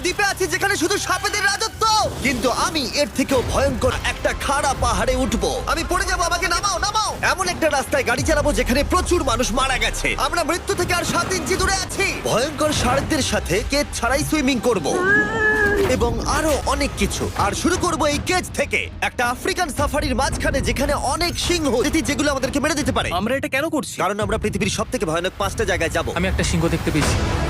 দ্বীপে আছি যেখানে শুধু সাপেদের রাজত্ব। কিন্তু আমি এর থেকেও ভয়ঙ্কর একটা খাড়া পাহাড়ে উঠবো। আমি পড়ে যাব আমাকে নামাও নামাও। এমন একটা রাস্তায় গাড়ি চালাবো যেখানে প্রচুর মানুষ মারা গেছে। আমরা মৃত্যু থেকে আর সাত ইঞ্চি দূরে আছি। ভয়ঙ্কর শার্কদের সাথে কেজ ছাড়াই সুইমিং করব। এবং আরও অনেক কিছু। আর শুরু করব এই কেজ থেকে। একটা আফ্রিকান সাফারির মাঝখানে যেখানে অনেক সিংহ যেটি যেগুলো আমাদেরকে মেরে দিতে পারে। আমরা এটা কেন করছি? কারণ আমরা পৃথিবীর সব থেকে ভয়ানক পাঁচটা জায়গায় যাব। আমি একটা সিংহ দেখতে পেয়েছি।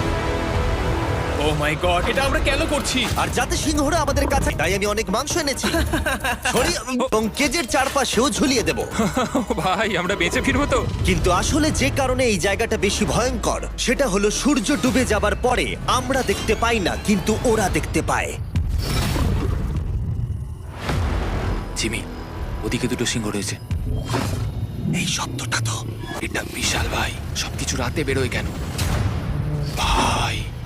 ও মাই গড এটা আমরা কেন করছি? আর যাতে সিংহরা আমাদের কাছে তাই আমি অনেক মাংস এনেছি। ছড়িয়ে এবং কেজের চারপাশেও ঝুলিয়ে দেব। ভাই আমরা বেঁচে ফিরবো তো। কিন্তু আসলে যে কারণে এই জায়গাটা বেশি ভয়ঙ্কর সেটা হলো সূর্য ডুবে যাবার পরে আমরা দেখতে পাই না কিন্তু ওরা দেখতে পায়। জিমি ওদিকে দুটো সিংহ রয়েছে। এই শব্দটা তো এটা বিশাল ভাই সবকিছু রাতে বেরোয় কেন? ভাই!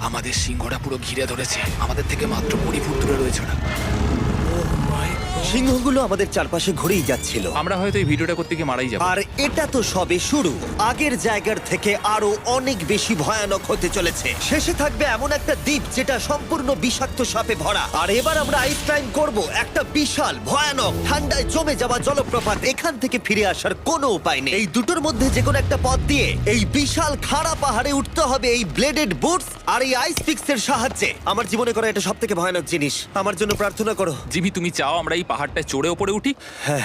আমাদের সিংহটা পুরো ঘিরে ধরেছে। আমাদের থেকে মাত্র কুড়ি দূরে রয়েছে ওরা। সিংহগুলো আমাদের চারপাশে ঘুরেই যাচ্ছিল। আমরা হয়তো এই ভিডিওটা করতে গিয়ে মারাই যাব। আর এটা তো সবে শুরু। আগের জায়গার থেকে আরও অনেক বেশি ভয়ানক হতে চলেছে। শেষে থাকবে এমন একটা দ্বীপ যেটা সম্পূর্ণ বিষাক্ত সাপে ভরা। আর এবার আমরা আইস ক্লাইম করব একটা বিশাল ভয়ানক ঠান্ডায় জমে যাওয়া জলপ্রপাত। এখান থেকে ফিরে আসার কোনো উপায় নেই। এই দুটোর মধ্যে যে কোনো একটা পথ দিয়ে এই বিশাল খাড়া পাহাড়ে উঠতে হবে এই ব্লেডেড বুটস আর এই আইস পিক্সের সাহায্যে। আমার জীবনে করা এটা সব থেকে ভয়ানক জিনিস। আমার জন্য প্রার্থনা করো। জিমি তুমি চাও আমরা এই পাহাড়টায় চড়ে ওপরে উঠি? হ্যাঁ।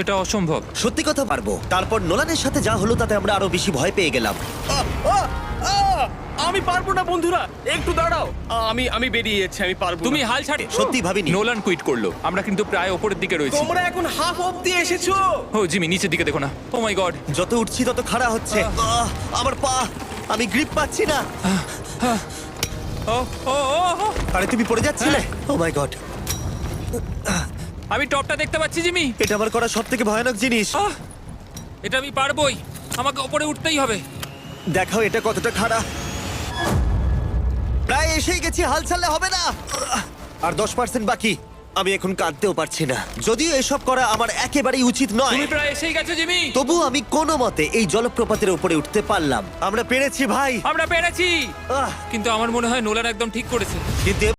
এটা অসম্ভব। সত্যি কথা পারব। তারপর নোলানের সাথে যা হলো তাতে আমরা আরও বেশি ভয় পেয়ে গেলাম। আমি পারব না বন্ধুরা। একটু দাঁড়াও। আমি আমি বেরিয়ে যাচ্ছি আমি পারব তুমি হাল ছাড়ে। সত্যি ভাবিনি। নোলান কুইট করল। আমরা কিন্তু প্রায় ওপরের দিকে রয়েছি। তোমরা এখন হাফ অব্দি এসেছ। ও জিমি নিচের দিকে দেখো না। ও মাই গড যত উঠছি তত খাড়া হচ্ছে। আহ, আমার পা আমি গ্রিপ পাচ্ছি না। ও ও ও, ও। আরে তুমি পড়ে যাচ্ছিলে? ও মাই গড আমি টপটা দেখতে পাচ্ছি জিমি। এটা আমার করা সব থেকে ভয়ানক জিনিস। আহ! এটা আমি পারবোই। আমাকে ওপরে উঠতেই হবে। দেখাও এটা কতটা খাড়া প্রায় এসেই গেছি হাল ছাড়লে হবে না। আর দশ পার্সেন্ট বাকি। আমি এখন কাঁদতেও পারছি না। যদিও এসব করা আমার একেবারেই উচিত নয়। তুমি প্রায় এসেই গেছো জিমি। তবু আমি কোনো মতে এই জলপ্রপাতের উপরে উঠতে পারলাম। আমরা পেরেছি ভাই। আমরা পেরেছি। আহ, কিন্তু আমার মনে হয় নোলান একদম ঠিক করেছে। কিন্তু